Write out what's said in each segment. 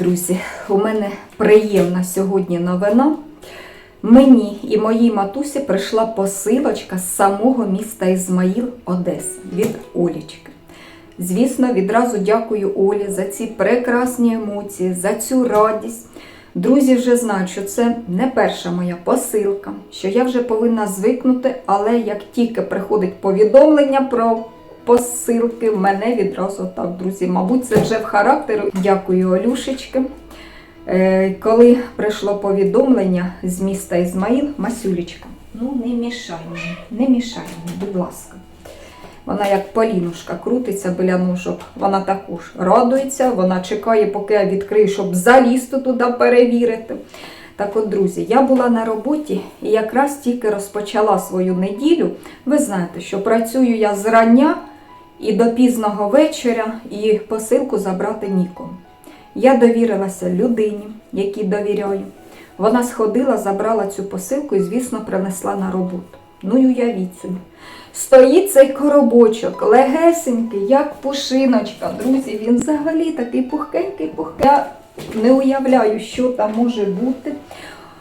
Друзі, у мене приємна сьогодні новина. Мені і моїй матусі прийшла посилочка з самого міста Ізмаїл, Одеси від Олічки. Звісно, відразу дякую Олі за ці прекрасні емоції, за цю радість. Друзі вже знають, що це не перша моя посилка, що я вже повинна звикнути, але як тільки приходить повідомлення про посилки, в мене відразу так, друзі. Мабуть, це вже в характері. Дякую, Олюшечки. Е, Коли прийшло повідомлення з міста Ізмаїл, Масюлічка, ну не мішай мені, не мішай мені, будь ласка. Вона як полінушка крутиться біля ножок. Вона також радується, вона чекає, поки я відкрию, щоб залізти туди перевірити. Так от, друзі, я була на роботі і якраз тільки розпочала свою неділю. Ви знаєте, що працюю я зрання і до пізного вечора, і посилку забрати нікому. Я довірилася людині, якій довіряю. Вона сходила, забрала цю посилку і, звісно, принесла на роботу. Ну й уявіть собі. Стоїть цей коробочок, легесенький, як пушиночка. Друзі, він взагалі такий пухкенький, пухкенький. Я не уявляю, що там може бути.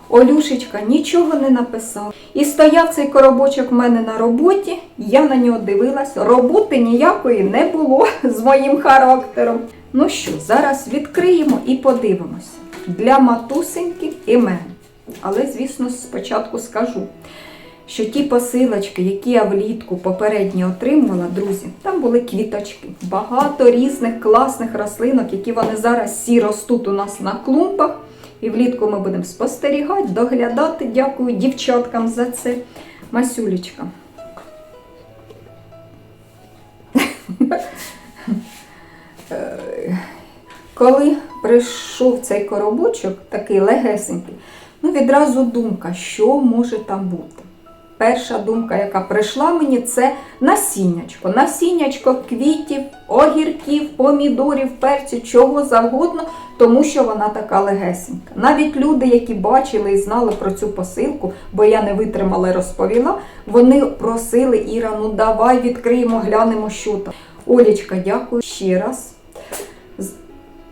Олюшечка нічого не написала. І стояв цей коробочок в мене на роботі, я на нього дивилась. Роботи ніякої не було з моїм характером. Ну що, зараз відкриємо і подивимося. Для матусеньки і мене. Але, звісно, спочатку скажу, що ті посилочки, які я влітку попередньо отримувала, друзі, там були квіточки. Багато різних класних рослинок, які вони зараз всі ростуть у нас на клумбах. І влітку ми будемо спостерігати, доглядати. Дякую дівчаткам за це. Масюлечка. Коли прийшов цей коробочок, такий легесенький, ну відразу думка, що може там бути. Перша думка, яка прийшла мені, це насіннячко. Насіннячко квітів, огірків, помідорів, перцю, чого завгодно, тому що вона така легесенька. Навіть люди, які бачили і знали про цю посилку, бо я не витримала і розповіла, вони просили Іра, ну давай відкриємо, глянемо, що там. Олічка, дякую ще раз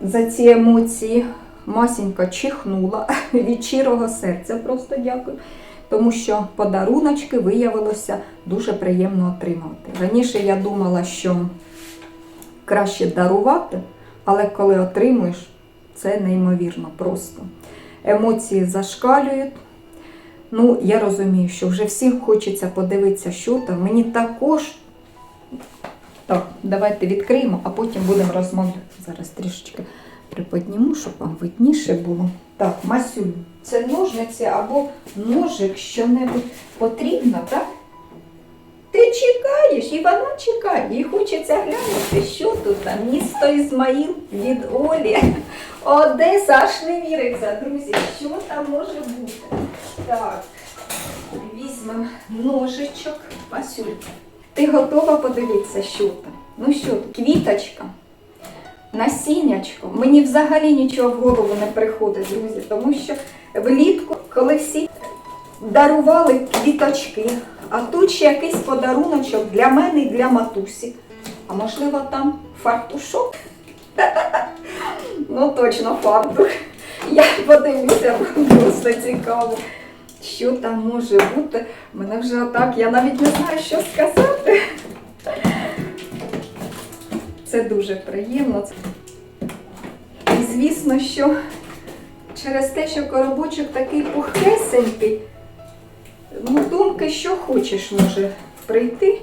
за ці емоції. Масінька чихнула від щирого серця, просто дякую. Тому що подаруночки виявилося дуже приємно отримувати. Раніше я думала, що краще дарувати, але коли отримуєш, це неймовірно просто. Емоції зашкалюють. Ну, я розумію, що вже всім хочеться подивитися, що там. Мені також. Так, давайте відкриємо, а потім будемо розмовляти. Зараз трішечки приподніму, щоб вам видніше було. Так, Масюль, це ножниці або ножик що-небудь потрібно, так? Ти чекаєш, і вона чекає, і хочеться глянути, що тут там. Місто Ізмаїл від Олі. Одеса аж не віриться, друзі, що там може бути. Так, візьмемо ножичок. Масюль, ти готова подивитися, що там? Ну що, квіточка. Насіннячко. Мені взагалі нічого в голову не приходить, друзі, тому що влітку, коли всі дарували квіточки, а тут ще якийсь подаруночок для мене і для матусі. А можливо там фартушок? Ну точно фартух. Я подивлюся, просто цікаво. Що там може бути? Мене вже отак, я навіть не знаю, що сказати. Це дуже приємно. І звісно, що через те, що коробочок такий пухесенький, ну, думки, що хочеш, може прийти.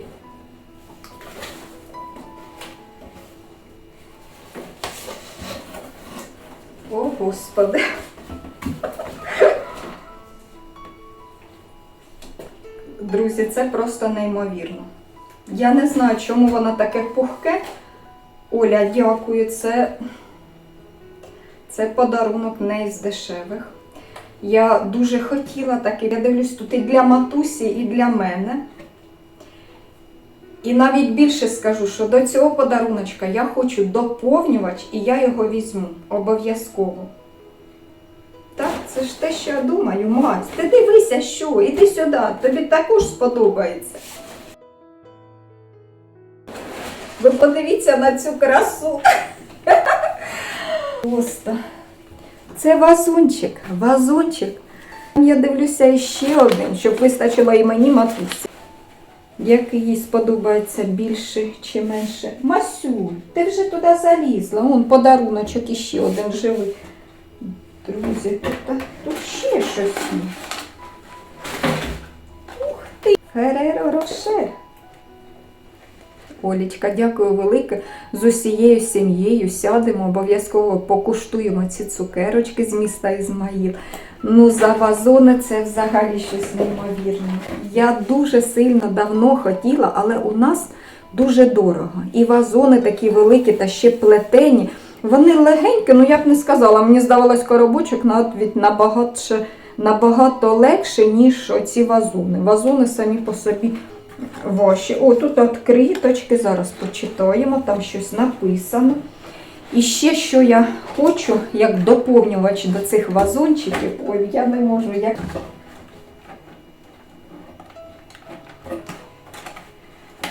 О, Господи. Друзі, це просто неймовірно. Я не знаю, чому воно таке пухке. Оля, дякую. Це, це подарунок не із дешевих. Я дуже хотіла таке. Я дивлюсь, тут і для матусі, і для мене. І навіть більше скажу, що до цього подаруночка я хочу доповнювач, і я його візьму обов'язково. Так, це ж те, що я думаю, Мась. Ти дивися, що, іди сюди, тобі також сподобається. Ви подивіться на цю красу. Просто Це вазончик, вазончик. Я дивлюся ще один, щоб вистачило і мені матусі. Який їй сподобається більше чи менше. Масюль, ти вже туди залізла. Вон подаруночок іще один живий. Друзі, тут, тут ще щось. Ух ти! Фереро Рошер. Олічка, дякую велике. З усією сім'єю сядемо, обов'язково покуштуємо ці цукерочки з міста Ізмаїл. Ну, за вазони це взагалі щось неймовірне. Я дуже сильно давно хотіла, але у нас дуже дорого. І вазони такі великі та ще плетені. Вони легенькі, ну я б не сказала. Мені здавалось, коробочок навіть набагато, набагато легше, ніж оці вазони. Вазони самі по собі ваші. О, тут от криточки, зараз почитаємо, там щось написано. І ще що я хочу, як доповнювач до цих вазончиків, ой, я не можу, як.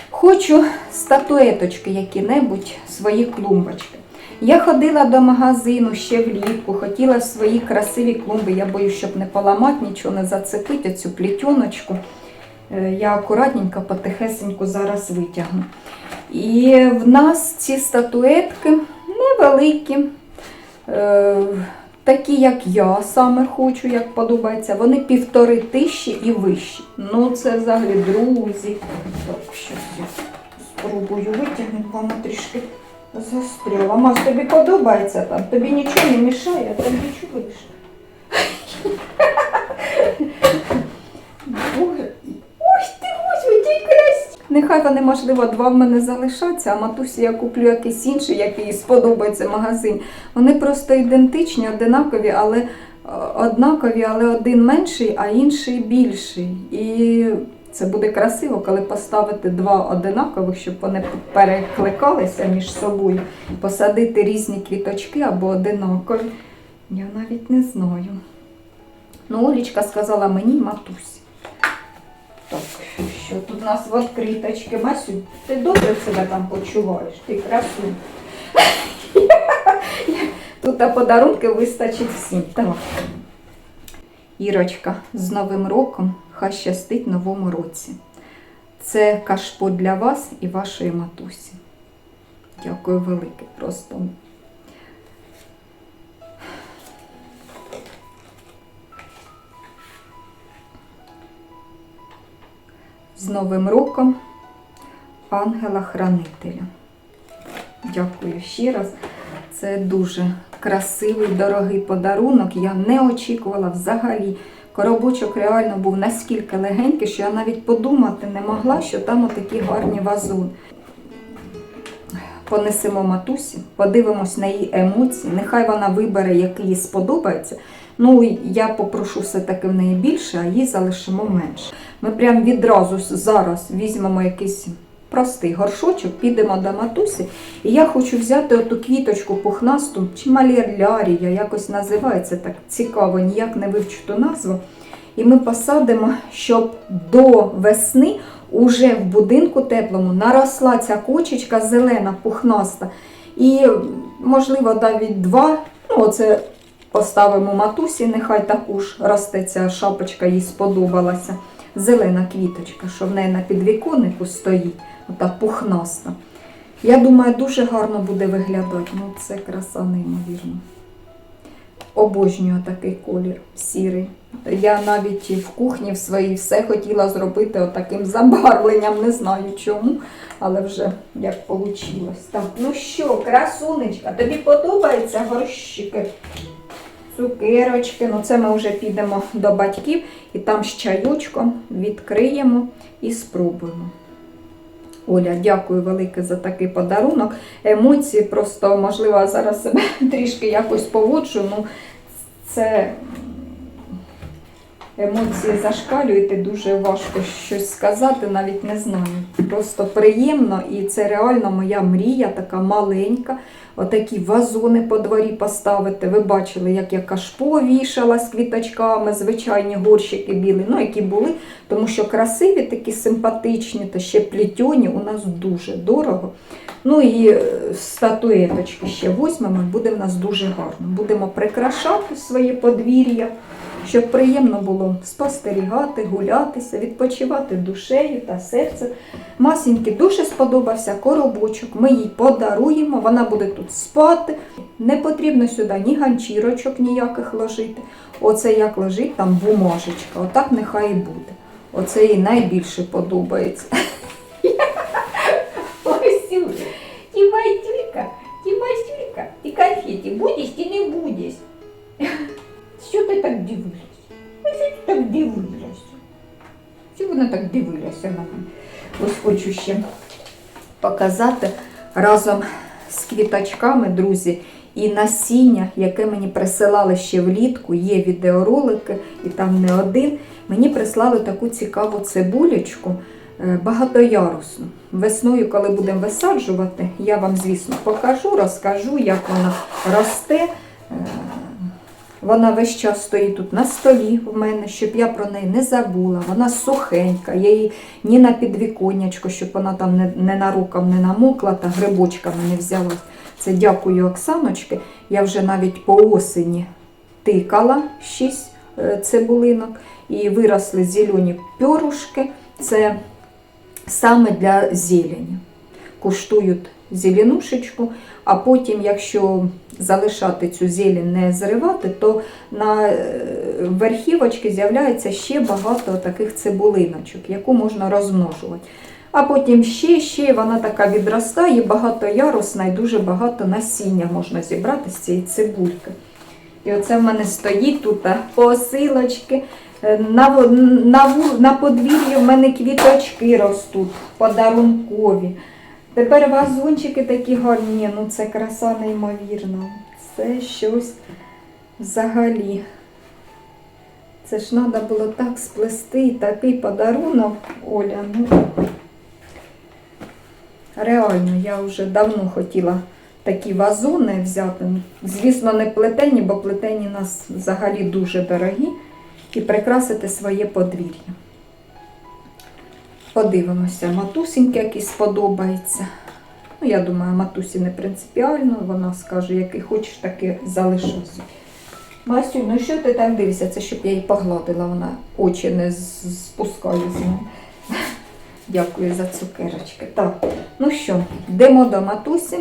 Хочу статуеточки які-небудь, свої клумбочки. Я ходила до магазину ще влітку, хотіла свої красиві клумби. Я боюсь, щоб не поламати, нічого не зацепити, цю плетіночку. Е, Я акуратненько, потихесеньку зараз витягну. І в нас ці статуетки невеликі, е, такі, як я саме хочу, як подобається. Вони півтори тисячі і вищі. Ну, це взагалі друзі. Так, щось я спробую витягнути, воно трішки застряла. Маш, тобі подобається там? Тобі нічого не мішає, а тобі чуєш? Який красивий. Нехай вони, можливо, два в мене залишаться, а матусі я куплю якийсь інший, який сподобається магазин. Вони просто ідентичні, одинакові, але е, однакові, але один менший, а інший більший. І це буде красиво, коли поставити два одинакових, щоб вони перекликалися між собою, посадити різні квіточки або одинакові. Я навіть не знаю. Ну, Олічка сказала мені матусь. Так, що тут у нас в відкриточки? Масю, ти добре себе там почуваєш? Ти красу. Тут подарунки вистачить всім. Ірочка, з Новим роком хай щастить новому році. Це кашпо для вас і вашої матусі. Дякую велике просто. З Новим роком ангела-хранителя. Дякую ще раз. Це дуже красивий, дорогий подарунок. Я не очікувала взагалі. Коробочок реально був наскільки легенький, що я навіть подумати не могла, що там отакі гарні вазони. Понесемо матусі, подивимось на її емоції. Нехай вона вибере, який їй сподобається. Ну, я попрошу все-таки в неї більше, а їй залишимо менше. Ми прям відразу зараз візьмемо якийсь простий горшочок, підемо до матусі. І я хочу взяти оту квіточку пухнасту, чи малірлярія, якось називається так цікаво, ніяк не вивчу ту назву. І ми посадимо, щоб до весни уже в будинку теплому наросла ця кочечка зелена, пухнаста. І, можливо, навіть два. Ну, оце поставимо матусі, нехай також росте ця шапочка, їй сподобалася. Зелена квіточка, що в неї на підвіконнику стоїть, ота пухнаста. Я думаю, дуже гарно буде виглядати. Ну, це краса неймовірна. Обожнюю такий колір сірий. Я навіть в кухні в своїй все хотіла зробити отаким забарвленням, не знаю чому, але вже як вийшло. Так, ну що, красунечка, тобі подобаються горщики? Цукерочки, ну це ми вже підемо до батьків і там з чайочком відкриємо і спробуємо. Оля, дякую велике за такий подарунок. Емоції просто, можливо, зараз себе трішки якось поводжу. Ну, це емоції зашкалюють, дуже важко щось сказати, навіть не знаю. Просто приємно, і це реально моя мрія, така маленька. Отакі вазони по дворі поставити. Ви бачили, як я кашпо вішала з квіточками, звичайні горщики білі, ну які були, тому що красиві, такі симпатичні, та ще плетьоні у нас дуже дорого. Ну і е, статуеточки ще візьмемо, буде в нас дуже гарно. Будемо прикрашати своє подвір'я, щоб приємно було спостерігати, гулятися, відпочивати душею та серцем. Масіньки дуже сподобався коробочок. Ми їй подаруємо, вона буде тут спати. Не потрібно сюди ні ганчірочок ніяких ложити. Оце як лежить там бумажечка. Отак нехай і буде. Оце їй найбільше подобається. Так дивилася на мене? Ось хочу ще показати разом з квіточками, друзі, і насіння, яке мені присилали ще влітку, є відеоролики, і там не один. Мені прислали таку цікаву цибулечку е, багатоярусну. Весною, коли будемо висаджувати, я вам, звісно, покажу, розкажу, як вона росте. Вона весь час стоїть тут на столі в мене, щоб я про неї не забула. Вона сухенька, я її ні на підвіконнячко, щоб вона там не, не на рукав не намокла та грибочками не взяла. Це дякую Оксаночки. Я вже навіть по осені тикала шість е, цибулинок і виросли зелені пьорушки. Це саме для зелені. Куштують зеленушечку, а потім, якщо залишати цю зелень не зривати, то на е, верхівочці з'являється ще багато таких цибулиночок, яку можна розмножувати. А потім ще, ще вона така відростає, багатоярусна і дуже багато насіння можна зібрати з цієї цибульки. І оце в мене стоїть тут посилочки. Е, На, на, на подвір'ї в мене квіточки ростуть, подарункові. Тепер вазончики такі гарні, ну це краса неймовірна. Це щось взагалі. Це ж треба було так сплести, такий подарунок, Оля. Ну, реально, я вже давно хотіла такі вазони взяти. Звісно, не плетені, бо плетені у нас взагалі дуже дорогі. І прикрасити своє подвір'я. Подивимося, матусіньки який сподобається. Ну, я думаю, матусі не принципіально, вона скаже, який хочеш, такий залишився. Масю, ну що ти там дивишся? Це щоб я її погладила, вона очі не спускає з мене. Дякую за цукерочки. Так, ну що, йдемо до матусі.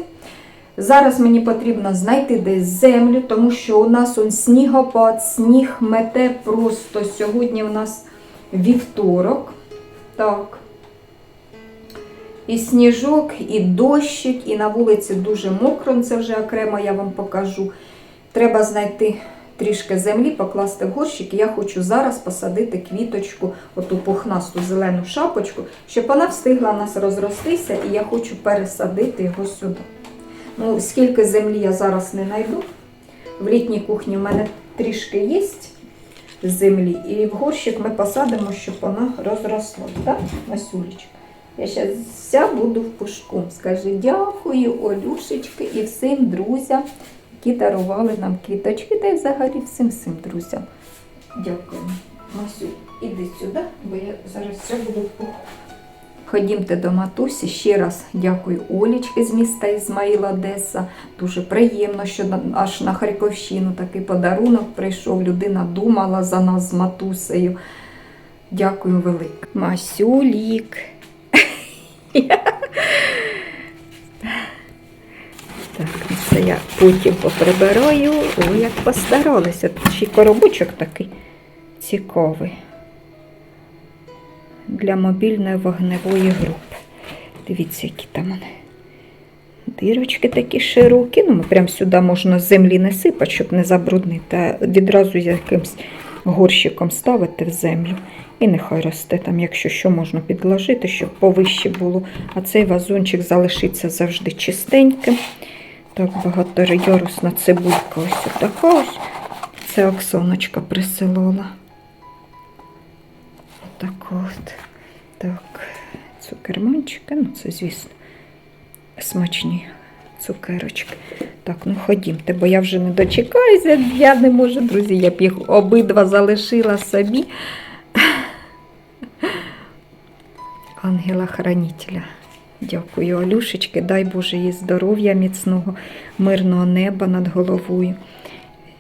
Зараз мені потрібно знайти десь землю, тому що у нас он снігопад, сніг мете просто. Сьогодні у нас вівторок. Так. І сніжок, і дощик, і на вулиці дуже мокро, це вже окремо я вам покажу. Треба знайти трішки землі, покласти горщик. Я хочу зараз посадити квіточку, оту пухнасту зелену шапочку, щоб вона встигла у нас розростися, і я хочу пересадити його сюди. Ну, скільки землі я зараз не знайду. В літній кухні в мене трішки є землі, і в горщик ми посадимо, щоб вона розросла. Так, Масюлечка? Я зараз вся буду в пушку. Скажи дякую, Олюшечки, і всім друзям, які дарували нам квіточки, та й взагалі всім всім друзям. Дякую. Масю, іди сюди, бо я зараз все буду в пуху. Ходімте до матусі. Ще раз дякую Олічки з міста Ізмаїл Одеса. Дуже приємно, що аж на Харківщину такий подарунок прийшов. Людина думала за нас з матусею. Дякую велике. Масюлік. Так, ну це я потім поприбираю. Ой, як постаралися. Ще коробочок такий цікавий для мобільної вогневої групи. Дивіться, які там вони. Дирочки такі широкі. Ну, прямо сюди можна з землі не сипати, щоб не забруднити, а відразу якимсь горщиком ставити в землю. І нехай росте там, якщо що можна підложити, щоб повище було. А цей вазончик залишиться завжди чистеньким. Так, багаторярусна цибулька ось така ось. Це Оксаночка присилала. Так от. Так, цукерманчики, ну це, звісно, смачні цукерочки. Так, ну ходімте, бо я вже не дочекаюся, я не можу, друзі, я б їх обидва залишила собі. Ангела-хранителя. Дякую, Алюшечки, дай Боже їй здоров'я міцного, мирного неба над головою,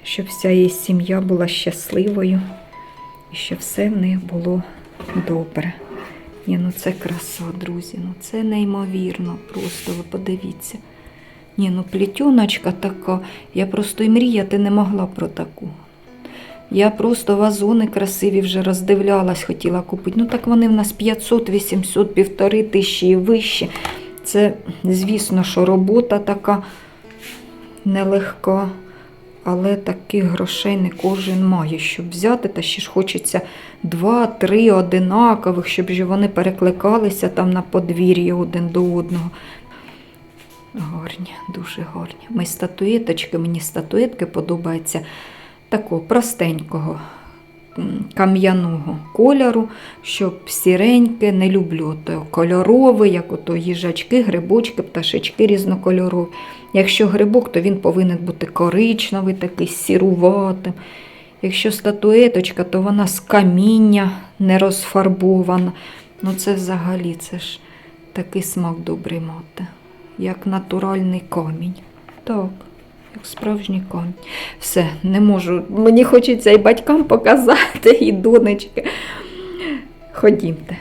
щоб вся її сім'я була щасливою і щоб все в них було добре. Ні, ну це краса, друзі, ну це неймовірно, просто ви подивіться. Ні, ну плетіночка така, я просто і мріяти не могла про таку. Я просто вазони красиві вже роздивлялась, хотіла купити. Ну так вони в нас 500, 800, півтори тисячі і вище. Це, звісно, що робота така нелегка, але таких грошей не кожен має, щоб взяти. Та ще ж хочеться два-три одинакових, щоб вони перекликалися там на подвір'ї один до одного. Гарні, дуже гарні. Ми статуєточки, мені статуєтки подобаються такого простенького кам'яного кольору, щоб сіреньке, не люблю то кольорове, як ото їжачки, грибочки, пташечки різнокольорові. Якщо грибок, то він повинен бути коричневий, такий сіруватим. Якщо статуеточка, то вона з каміння не розфарбована. Ну це взагалі це ж такий смак добрий мати, як натуральний камінь. Так, як справжній конь. Все, не можу. Мені хочеться і батькам показати, і донечки. Ходімте.